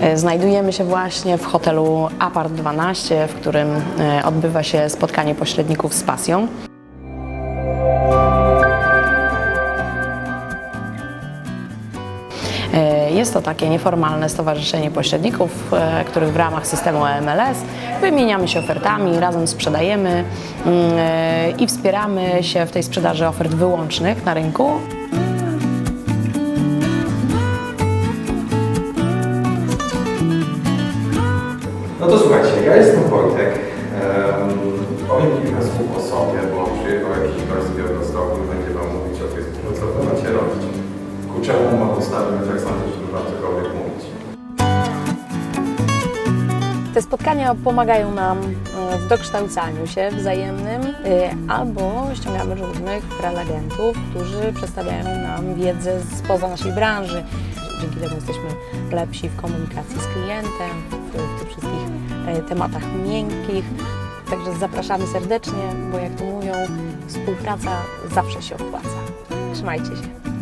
E, Znajdujemy się właśnie w hotelu Apart 12, w którym e, odbywa się spotkanie pośredników z pasją. E, Jest to takie nieformalne stowarzyszenie pośredników, których w ramach systemu MLS wymieniamy się ofertami, razem sprzedajemy mm, i wspieramy się w tej sprzedaży ofert wyłącznych na rynku. Ja jestem Wojtek. Em, powiem kilka słów o sobie, bo przyjechał jakiś gość z będzie Wam mówić o tej no co Wy macie robić. Ku czemu ma postawić, jak sądzę, żeby Wam cokolwiek mówić. Te spotkania pomagają nam e, w dokształcaniu się wzajemnym e, albo ściągamy różnych prelegentów, którzy przedstawiają nam wiedzę spoza naszej branży. Dzięki temu jesteśmy lepsi w komunikacji z klientem, w, tych wszystkich e, tematach miękkich. Także zapraszamy serdecznie, bo jak to mówią, współpraca zawsze się opłaca. Trzymajcie się.